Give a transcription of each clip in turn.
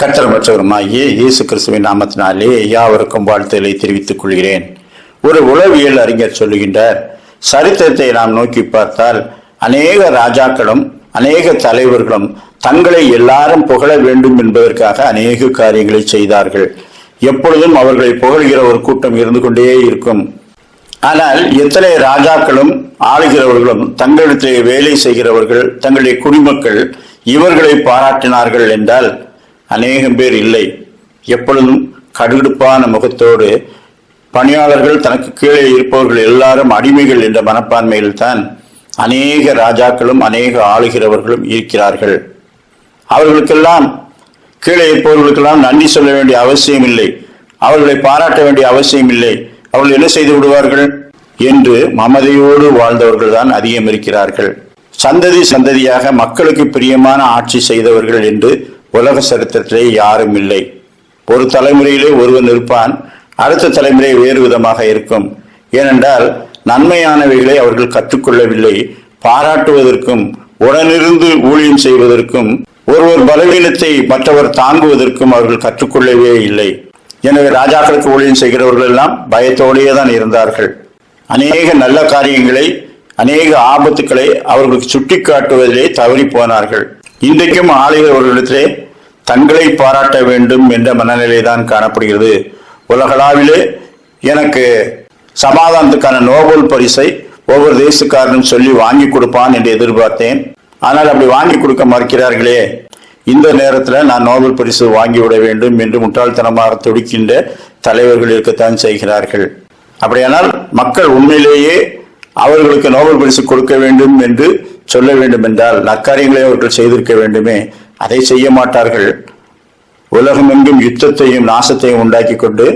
கட்டளமற்றவருமாகிய இயேசு கிறிஸ்துவின் நாமத்தினாலே யாவருக்கும் வாழ்த்துக்களை தெரிவித்துக் கொள்கிறேன். ஒரு உளவியல் அறிஞர் சொல்லுகின்றார் சரித்திரத்தை நாம் நோக்கி பார்த்தால் அநேக ராஜாக்களும் அநேக தலைவர்களும் தங்களை எல்லாரும் புகழ வேண்டும் என்பதற்காக அநேக காரியங்களை செய்தார்கள். எப்பொழுதும் அவர்களை புகழ்கிற ஒரு கூட்டம் இருந்து கொண்டே இருக்கும். ஆனால் எத்தனை ராஜாக்களும் ஆளுகிறவர்களும் தங்களிடத்திலே வேலை செய்கிறவர்கள் தங்களுடைய குடிமக்கள் இவர்களை பாராட்டினார்கள் என்றால் அநேகம் பேர் இல்லை. எப்பொழுதும் கடுகடுப்பான முகத்தோடு பணியாளர்கள் தனக்கு கீழே இருப்பவர்கள் எல்லாரும் அடிமைகள் என்ற மனப்பான்மையில் தான் அநேக ராஜாக்களும் அநேக ஆளுகிறவர்களும் இருக்கிறார்கள். அவர்களுக்கெல்லாம் கீழே இருப்பவர்களுக்கெல்லாம் நன்றி சொல்ல வேண்டிய அவசியம் இல்லை. அவர்களை பாராட்ட வேண்டிய அவசியம் இல்லை. அவர்கள் என்ன செய்து விடுவார்கள் என்று மமதையோடு வாழ்ந்தவர்கள் தான் அதிகம் இருக்கிறார்கள். சந்ததி சந்ததியாக மக்களுக்கு பிரியமான ஆட்சி செய்தவர்கள் என்று உலக சரித்திரத்திலே யாரும் இல்லை. ஒரு தலைமுறையிலே ஒருவன் இருப்பான் அடுத்த தலைமுறை வேறு விதமாக இருக்கும். ஏனென்றால் நன்மையானவைகளை அவர்கள் கற்றுக்கொள்ளவில்லை. பாராட்டுவதற்கும் உடனிருந்து ஊழியம் செய்வதற்கும் ஒருவர் பலவீனத்தை மற்றவர் தாங்குவதற்கும் அவர்கள் கற்றுக்கொள்ளவே இல்லை. எனவே ராஜாக்களுக்கு ஊழியம் செய்கிறவர்கள் எல்லாம் பயத்தோடையே தான் இருந்தார்கள். அநேக நல்ல காரியங்களை அநேக ஆபத்துக்களை அவர்களுக்கு சுட்டிக்காட்டுவதிலே தவறி போனார்கள். இன்றைக்கும் ஆளுகிறவர்களிடத்திலே தங்களை பாராட்ட வேண்டும் என்ற மனநிலை தான் காணப்படுகிறது. உலகளாவிலே எனக்கு சமாதானத்துக்கான நோபல் பரிசை ஒவ்வொரு தேசக்காரனும் சொல்லி வாங்கி கொடுப்பான் என்று எதிர்பார்த்தேன். ஆனால் அப்படி வாங்கி கொடுக்க மறுக்கிறார்களே இந்த நேரத்தில் நான் நோபல் பரிசு வாங்கிவிட வேண்டும் என்று முட்டாள்தனமாக துடிக்கின்ற தலைவர்கள் இருக்கத்தான் செய்கிறார்கள். அப்படியானால் மக்கள் உண்மையிலேயே அவர்களுக்கு நோபல் பரிசு கொடுக்க வேண்டும் என்று சொல்ல வேண்டும் என்றால் நக்காரியங்களை அவர்கள் செய்திருக்க வேண்டுமே. அதை செய்ய மாட்டார்கள். உலகமெங்கும் யுத்தத்தையும் நாசத்தையும் உண்டாக்கி கொண்டு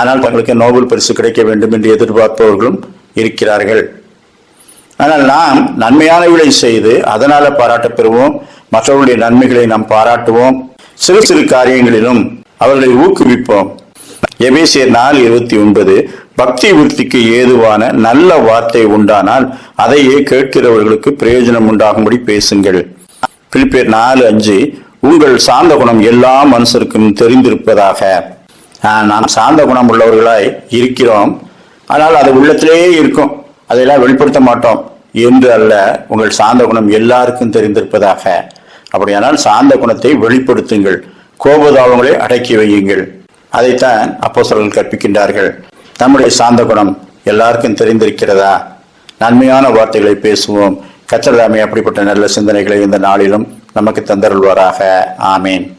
ஆனால் தங்களுக்கு நோபல் பரிசு கிடைக்க வேண்டும் என்று எதிர்பார்ப்பவர்களும் இருக்கிறார்கள். ஆனால் நாம் நன்மையானவர்களை செய்து அதனால பாராட்ட பெறுவோம். மற்றவர்களுடைய நன்மைகளை நாம் பாராட்டுவோம். சிறு சிறு காரியங்களிலும் அவர்களை ஊக்குவிப்போம். எபேசியர் நாலு இருபத்தி ஒன்பது பக்தி விருத்திக்கு ஏதுவான நல்ல வார்த்தை உண்டானால் அதையே கேட்கிறவர்களுக்கு பிரயோஜனம் உண்டாகும்படி பேசுங்கள். பிலிப்பியர் நாலு அஞ்சு உங்கள் சாந்த குணம் எல்லா மனுஷருக்கும் தெரிந்திருப்பதாக. நாம் சாந்த குணம் உள்ளவர்களாய் இருக்கிறோம். ஆனால் அது உள்ளத்திலேயே இருக்கும். அதையெல்லாம் வெளிப்படுத்த மாட்டோம். என்று அல்ல உங்கள் சாந்த குணம் எல்லாருக்கும் தெரிந்திருப்பதாக. அப்படியானால் சாந்த குணத்தை வெளிப்படுத்துங்கள். கோபதாபங்களை அடக்கி வையுங்கள். அதைத்தான் அப்போஸ்தலர்கள் கற்பிக்கின்றார்கள். நம்முடைய சாந்த குணம் எல்லாருக்கும் தெரிந்திருக்கிறதா? நன்மையான வார்த்தைகளை பேசுவோம். கத்தர்தாமே அப்படிப்பட்ட நல்ல சிந்தனைகளை இந்த நாளிலும் நமக்கு தந்தருள்வாராக. ஆமேன்.